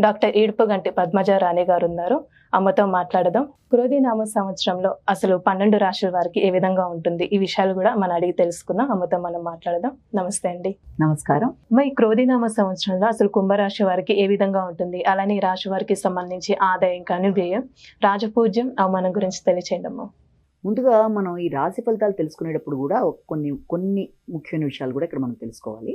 Doctor Edupuganti Padmaja రాణి గారు ఉన్నారు అమ్మతో మాట్లాడదాం. క్రోధినామ సంవత్సరంలో అసలు పన్నెండు రాశుల వారికి ఏ విధంగా ఉంటుంది? ఈ విషయాలు కూడా మనం అడిగి తెలుసుకుందాం. అమ్మతో మనం మాట్లాడదాం. నమస్తే అండి. నమస్కారం. ఈ క్రోధినామ సంవత్సరంలో అసలు కుంభరాశి వారికి ఏ విధంగా ఉంటుంది? అలానే ఈ రాశి వారికి సంబంధించి ఆదాయం కానీ వ్యయం రాజపూజ్యం అవమానం గురించి తెలియచేయండి అమ్మ. ముందుగా మనం ఈ రాశి ఫలితాలు తెలుసుకునేటప్పుడు కూడా కొన్ని కొన్ని ముఖ్యమైన విషయాలు కూడా ఇక్కడ మనం తెలుసుకోవాలి.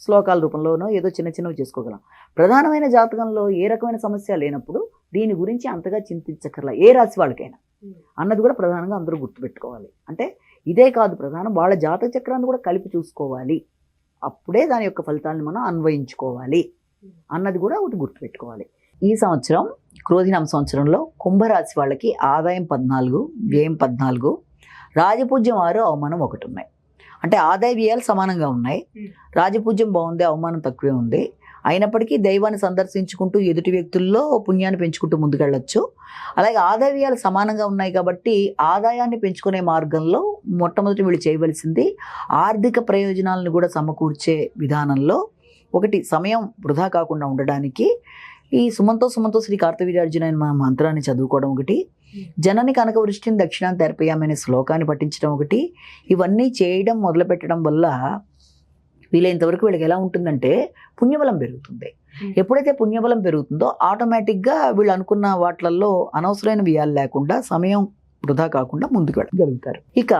శ్లోకాల రూపంలోనో ఏదో చిన్న చిన్నవి చేసుకోగలం. ప్రధానమైన జాతకంలో ఏ రకమైన సమస్య లేనప్పుడు దీని గురించి అంతగా చింతించక్కర్లా ఏ రాశి వాళ్ళకైనా. అన్నది కూడా ప్రధానంగా అందరూ గుర్తుపెట్టుకోవాలి. అంటే ఇదే కాదు ప్రధానం వాళ్ళ జాతక చక్రాన్ని కూడా కలిపి చూసుకోవాలి. అప్పుడే దాని యొక్క ఫలితాలను మనం అన్వయించుకోవాలి అన్నది కూడా ఒకటి గుర్తుపెట్టుకోవాలి. ఈ సంవత్సరం క్రోధినామ సంవత్సరంలో కుంభరాశి వాళ్ళకి ఆదాయం పద్నాలుగు వ్యయం పద్నాలుగు రాజపూజ్యం ఆరు అవమానం ఒకటి ఉన్నాయి. అంటే ఆదాయ వ్యయాలు సమానంగా ఉన్నాయి. రాజపూజ్యం బాగుంది అవమానం తక్కువే ఉంది. అయినప్పటికీ దైవాన్ని సందర్శించుకుంటూ ఎదుటి వ్యక్తుల్లో పుణ్యాన్ని పెంచుకుంటూ ముందుకెళ్ళొచ్చు. అలాగే ఆదాయ వ్యయాలు సమానంగా ఉన్నాయి కాబట్టి ఆదాయాన్ని పెంచుకునే మార్గంలో మొట్టమొదటి వీళ్ళు చేయవలసింది ఆర్థిక ప్రయోజనాలను కూడా సమకూర్చే విధానంలో ఒకటి సమయం వృధా కాకుండా ఉండడానికి. ఈ సుమంతో సుమంతో శ్రీ కార్తవీర్యార్జున మంత్రాన్ని చదువుకోవడం ఒకటి. జనని కనక వృష్టిని దక్షిణాన్ని తెరపేయమనే శ్లోకాన్ని పఠించడం ఒకటి. ఇవన్నీ చేయడం మొదలుపెట్టడం వల్ల వీలైనంతవరకు వీళ్ళకి ఎలా ఉంటుందంటే పుణ్యబలం పెరుగుతుంది. ఎప్పుడైతే పుణ్యబలం పెరుగుతుందో ఆటోమేటిక్గా వీళ్ళు అనుకున్న వాటిలలో అనవసరమైన వ్యయాలు లేకుండా సమయం వృధా కాకుండా ముందుకు వెళ్ళగలుగుతారు. ఇక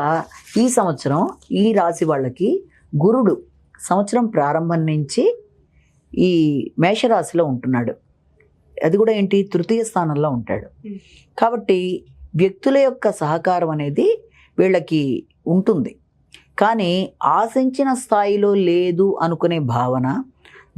ఈ సంవత్సరం ఈ రాశి వాళ్ళకి గురుడు సంవత్సరం ప్రారంభం నుంచి ఈ మేషరాశిలో ఉంటున్నాడు. అది కూడా ఏంటి? తృతీయ స్థానంలో ఉంటాడు. కాబట్టి వ్యక్తుల యొక్క సహకారం అనేది వీళ్ళకి ఉంటుంది. కానీ ఆశించిన స్థాయిలో లేదు అనుకునే భావన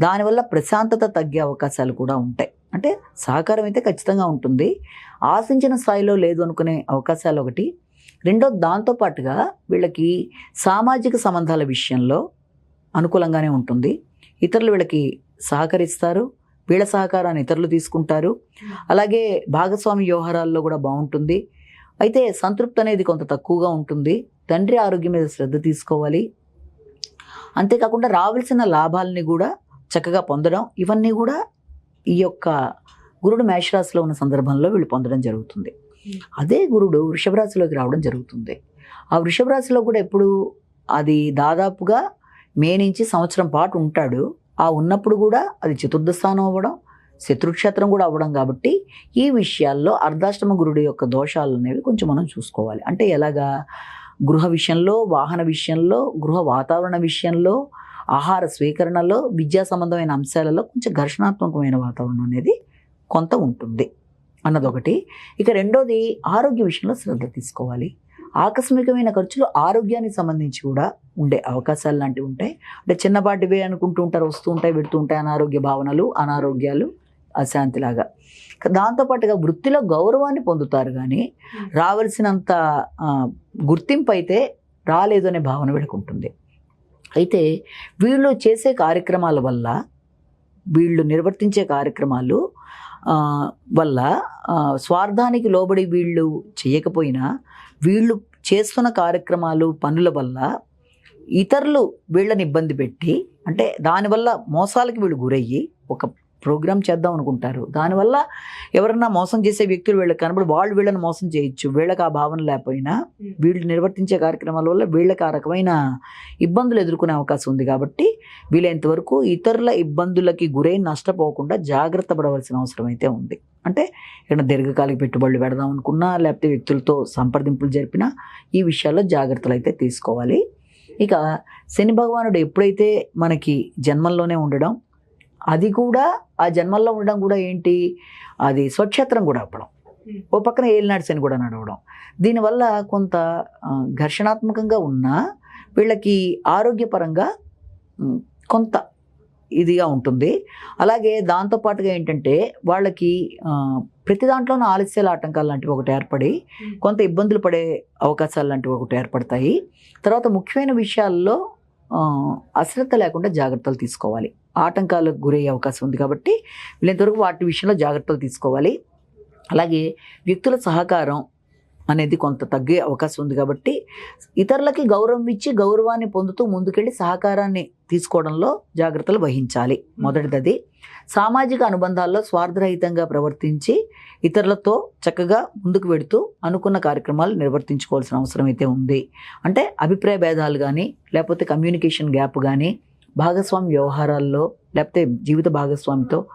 దానివల్ల ప్రశాంతత తగ్గే అవకాశాలు కూడా ఉంటాయి. అంటే సహకారం అయితే ఖచ్చితంగా ఉంటుంది. ఆశించిన స్థాయిలో లేదు అనుకునే అవకాశాలు ఒకటి. రెండో దాంతోపాటుగా వీళ్ళకి సామాజిక సంబంధాల విషయంలో అనుకూలంగానే ఉంటుంది. ఇతరులు వీళ్ళకి సహకరిస్తారు. వీళ్ళ సహకారాన్ని ఇతరులు తీసుకుంటారు. అలాగే భాగస్వామి వ్యవహారాల్లో కూడా బాగుంటుంది. అయితే సంతృప్తి అనేది కొంత తక్కువగా ఉంటుంది. తండ్రి ఆరోగ్యం మీద శ్రద్ధ తీసుకోవాలి. అంతేకాకుండా రావాల్సిన లాభాలని కూడా చక్కగా పొందడం ఇవన్నీ కూడా ఈ యొక్క గురుడు మేషరాశిలో ఉన్న సందర్భంలో వీళ్ళు పొందడం జరుగుతుంది. అదే గురుడు వృషభరాశిలోకి రావడం జరుగుతుంది. ఆ వృషభరాశిలో కూడా ఎప్పుడు అది దాదాపుగా మే నుంచి సంవత్సరం పాటు ఉంటాడు. ఆ ఉన్నప్పుడు కూడా అది చతుర్థ స్థానం అవ్వడం శత్రుక్షేత్రం కూడా అవ్వడం కాబట్టి ఈ విషయాల్లో అర్ధాష్టమ గురుడు యొక్క దోషాలు అనేవి కొంచెం మనం చూసుకోవాలి. అంటే ఎలాగా? గృహ విషయంలో వాహన విషయంలో గృహ వాతావరణ విషయంలో ఆహార స్వీకరణలో విద్యా సంబంధమైన అంశాలలో కొంచెం ఘర్షణాత్మకమైన వాతావరణం అనేది కొంత ఉంటుంది. అన్నదొకటి. ఇక రెండోది ఆరోగ్య విషయంలో శ్రద్ధ తీసుకోవాలి. ఆకస్మికమైన ఖర్చులు ఆరోగ్యానికి సంబంధించి కూడా ఉండే అవకాశాలు లాంటివి ఉంటాయి. అంటే చిన్నపాటివే అనుకుంటూ ఉంటారు వస్తూ ఉంటాయి పెడుతూ ఉంటాయి అనారోగ్య భావనలు అనారోగ్యాలు అశాంతిలాగా. దాంతోపాటుగా వృత్తిలో గౌరవాన్ని పొందుతారు కానీ రావాల్సినంత గుర్తింపు అయితే రాలేదు అనే భావన వీళ్ళకు ఉంటుంది. అయితే వీళ్ళు చేసే కార్యక్రమాల వల్ల వీళ్ళు నిర్వర్తించే కార్యక్రమాలు వల్ల స్వార్థానికి లోబడి వీళ్ళు చేయకపోయినా వీళ్ళు చేస్తున్న కార్యక్రమాలు పనుల వల్ల ఇతరులు వీళ్ళని ఇబ్బంది పెట్టి అంటే దానివల్ల మోసాలకి వీళ్ళు గురయ్యి ఒక ప్రోగ్రామ్ చేద్దాం అనుకుంటారు. దానివల్ల ఎవరన్నా మోసం చేసే వ్యక్తులు వీళ్ళకి కనబడి వాళ్ళు వీళ్ళని మోసం చేయొచ్చు. వీళ్ళకి ఆ భావన లేకపోయినా వీళ్ళు నిర్వర్తించే కార్యక్రమాల వల్ల వీళ్ళకి ఆ రకమైన ఇబ్బందులు ఎదుర్కొనే అవకాశం ఉంది కాబట్టి వీలైనంత వరకు ఇతరుల ఇబ్బందులకి గురై నష్టపోకుండా జాగ్రత్త పడవలసిన అవసరం అయితే ఉంది. అంటే ఏదైనా దీర్ఘకాలిక పెట్టుబడులు పెడదాం అనుకున్నా లేకపోతే వ్యక్తులతో సంప్రదింపులు జరిపినా ఈ విషయాల్లో జాగ్రత్తలు అయితే తీసుకోవాలి. ఇక శని భగవానుడు ఎప్పుడైతే మనకి జన్మల్లోనే ఉండడం అది కూడా ఆ జన్మల్లో ఉండడం కూడా ఏంటి? అది స్వక్షేత్రం కూడా అవ్వడం. ఓ పక్కన ఏలినాడు శని కూడా నడవడం. దీనివల్ల కొంత ఘర్షణాత్మకంగా ఉన్నా వీళ్ళకి ఆరోగ్యపరంగా కొంత ఇదిగా ఉంటుంది. అలాగే దాంతోపాటుగా ఏంటంటే వాళ్ళకి ప్రతి దాంట్లోనూ ఆలస్యాల ఆటంకాలు లాంటివి ఒకటి ఏర్పడి కొంత ఇబ్బందులు పడే అవకాశాలు లాంటివి ఒకటి ఏర్పడతాయి. తర్వాత ముఖ్యమైన విషయాల్లో అశ్రద్ధ లేకుండా జాగ్రత్తలు తీసుకోవాలి. ఆటంకాలకు గురయ్యే అవకాశం ఉంది కాబట్టి వీళ్ళంతవరకు వాటి విషయంలో జాగ్రత్తలు తీసుకోవాలి. అలాగే వ్యక్తుల సహకారం అనేది కొంత తగ్గే అవకాశం ఉంది కాబట్టి ఇతరులకి గౌరవం ఇచ్చి గౌరవాన్ని పొందుతూ ముందుకెళ్ళి సహకారాన్ని తీసుకోవడంలో జాగ్రత్తలు వహించాలి. మొదటిది సామాజిక అనుబంధాల్లో స్వార్థరహితంగా ప్రవర్తించి ఇతరులతో చక్కగా ముందుకు వెడుతూ అనుకున్న కార్యక్రమాలు నిర్వర్తించుకోవాల్సిన అవసరం అయితే ఉంది. అంటే అభిప్రాయ భేదాలు కానీ లేకపోతే కమ్యూనికేషన్ గ్యాప్ కానీ భాగస్వామి వ్యవహారాల్లో లేకపోతే జీవిత భాగస్వామితో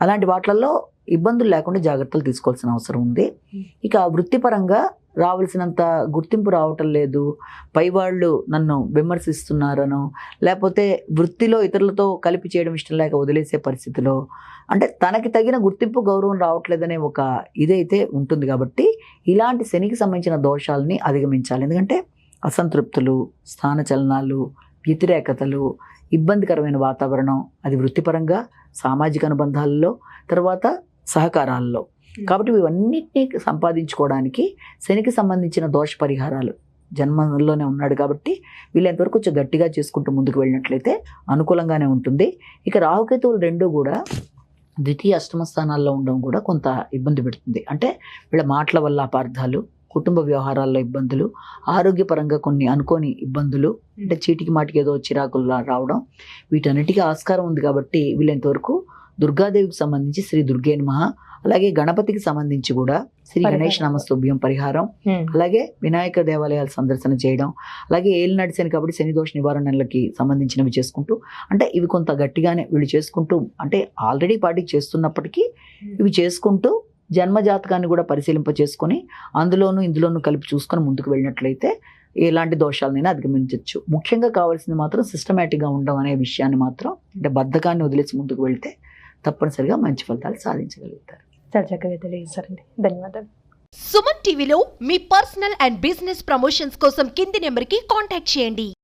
అలాంటి వాటిల్లో ఇబ్బందులు లేకుండా జాగ్రత్తలు తీసుకోవాల్సిన అవసరం ఉంది. ఇక వృత్తిపరంగా రావాల్సినంత గుర్తింపు రావటం లేదు. పైవాళ్ళు నన్ను విమర్శిస్తున్నారనో లేకపోతే వృత్తిలో ఇతరులతో కలిపి చేయడం ఇష్టం లేక వదిలేసే పరిస్థితిలో అంటే తనకి తగిన గుర్తింపు గౌరవం రావట్లేదనే ఒక ఇదైతే ఉంటుంది కాబట్టి ఇలాంటి శనికి సంబంధించిన దోషాలని అధిగమించాలి. ఎందుకంటే అసంతృప్తులు స్థానచలనాలు వ్యతిరేకతలు ఇబ్బందికరమైన వాతావరణం అది వృత్తిపరంగా సామాజిక అనుబంధాల్లో తర్వాత సహకారాల్లో. కాబట్టి ఇవన్నిటినీ సంపాదించుకోవడానికి శనికి సంబంధించిన దోష పరిహారాలు జన్మంలోనే ఉన్నాడు కాబట్టి వీళ్ళంతవరకు కొంచెం గట్టిగా చేసుకుంటూ ముందుకు వెళ్ళినట్లయితే అనుకూలంగానే ఉంటుంది. ఇక రాహుకేతువులు రెండు కూడా ద్వితీయ అష్టమ స్థానాల్లో ఉండడం కూడా కొంత ఇబ్బంది పెడుతుంది. అంటే వీళ్ళ మాటల వల్ల అపార్థాలు కుటుంబ వ్యవహారాల్లో ఇబ్బందులు ఆరోగ్యపరంగా కొన్ని అనుకోని ఇబ్బందులు అంటే చీటికి మాటికి ఏదో చిరాకులు రావడం వీటన్నిటికీ ఆస్కారం ఉంది కాబట్టి వీళ్ళంతవరకు దుర్గాదేవికి సంబంధించి శ్రీ దుర్గే నమః అలాగే గణపతికి సంబంధించి కూడా శ్రీ గణేష్. నమస్తుభ్యం పరిహారం అలాగే వినాయక దేవాలయాల సందర్శన చేయడం అలాగే ఏలినాటి శని కాబట్టి శని దోష నివారణలకి సంబంధించినవి చేసుకుంటూ అంటే ఇవి కొంత గట్టిగానే వీళ్ళు చేసుకుంటూ అంటే ఆల్రెడీ పార్టీ చేస్తున్నప్పటికీ ఇవి చేసుకుంటూ జన్మ జాతకాన్ని కూడా పరిశీలింప చేసుకొని అందులోనూ ఇందులోనూ కలిపి చూసుకొని ముందుకు వెళ్ళినట్లయితే ఎలాంటి దోషాలనైనా అధిగమించవచ్చు ముఖ్యంగా కావాల్సింది మాత్రం సిస్టమేటిక్గా ఉండడం అనే విషయాన్ని మాత్రం అంటే బద్ధకాన్ని వదిలేసి ముందుకు వెళ్తే తప్పనిసరిగా మంచి ఫలితాలు సాధించగలుగుతారు. చాలా చక్కగా తెలియజేశారండి. ధన్యవాదాలు. సుమన్ టీవీలో మీ పర్సనల్ అండ్ బిజినెస్ ప్రమోషన్స్ కోసం కింది నెంబర్కి కాంటాక్ట్ చేయండి.